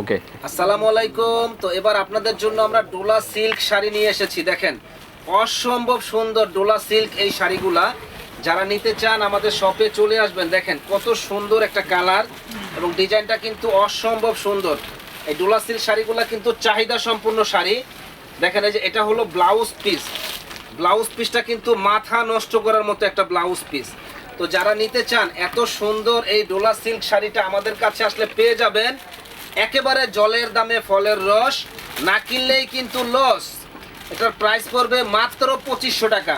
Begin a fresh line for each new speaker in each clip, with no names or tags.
ওকে।
আসসালামু আলাইকুম তো এবার আপনাদের জন্য আমরা ডোলা সিল্ক শাড়ি নিয়ে এসেছি, দেখেন। অসম্ভব সুন্দর ডোলা সিল্ক এই শাড়িগুলা। যারা নিতে চান আমাদের শপে চলে আসবেন, দেখেন, কত সুন্দর একটা কালার এবং ডিজাইনটা কিন্তু অসম্ভব সুন্দর। এই ডোলা সিল্ক শাড়িগুলা কিন্তু চাহিদা সম্পূর্ণ শাড়ি। দেখেন, এই যে এটা হলো ব্লাউজ পিস। ব্লাউজ পিসটা কিন্তু মাথা নষ্ট করার মতো একটা ব্লাউজ পিস। তো যারা নিতে চান, এত সুন্দর এই ডোলা সিল্ক শাড়িটা আমাদের কাছে আসলে পেয়ে যাবেন। একেবারে জলের দামে ফলের রস, না কিনলেই কিন্তু লস এটার প্রাইস পড়বে মাত্র পঁচিশশো টাকা।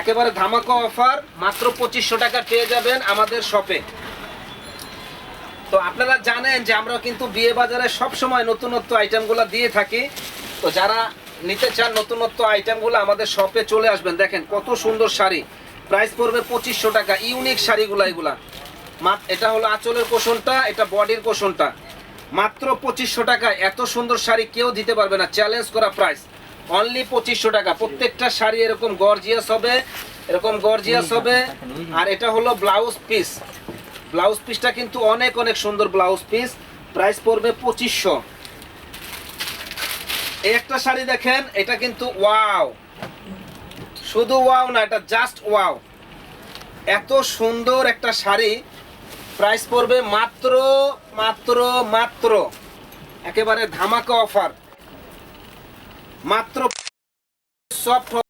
একেবারে ধামাকা অফার মাত্র পঁচিশশো টাকা পেয়ে যাবেন আমাদের শপে তো আপনারা জানেন যে আমরা কিন্তু বিয়ে বাজারে সব সময় নতুনত্ব আইটেমগুলো দিয়ে থাকি। তো যারা নিতে চান নতুনত্ব আইটেমগুলো আমাদের শপে চলে আসবেন। দেখেন কত সুন্দর শাড়ি। প্রাইস পড়বে পঁচিশশো টাকা ইউনিক শাড়িগুলো এগুলা। এটা হলো আঁচলের কোষণটা এটা বডির কোষণটা মাত্র পঁচিশশো টাকা। এত সুন্দর শাড়ি কেউ দিতে পারবে না। চ্যালেঞ্জ করা প্রাইস অনলি পঁচিশশো টাকা। প্রত্যেকটা শাড়ি এরকম গর্জিয়াস হবে এরকম গর্জিয়াস হবে। আর এটা হলো ব্লাউজ পিস ব্লাউজ পিসটা কিন্তু অনেক অনেক সুন্দর ব্লাউজ পিস প্রাইস পড়বে পঁচিশশো। এই একটা শাড়ি দেখেন এটা কিন্তু ওয়াও শুধু ওয়াও না এটা জাস্ট ওয়াও এত সুন্দর একটা শাড়ি। প্রাইস পড়বে মাত্র মাত্র মাত্র একেবারে ধামাকা অফার মাত্র সফট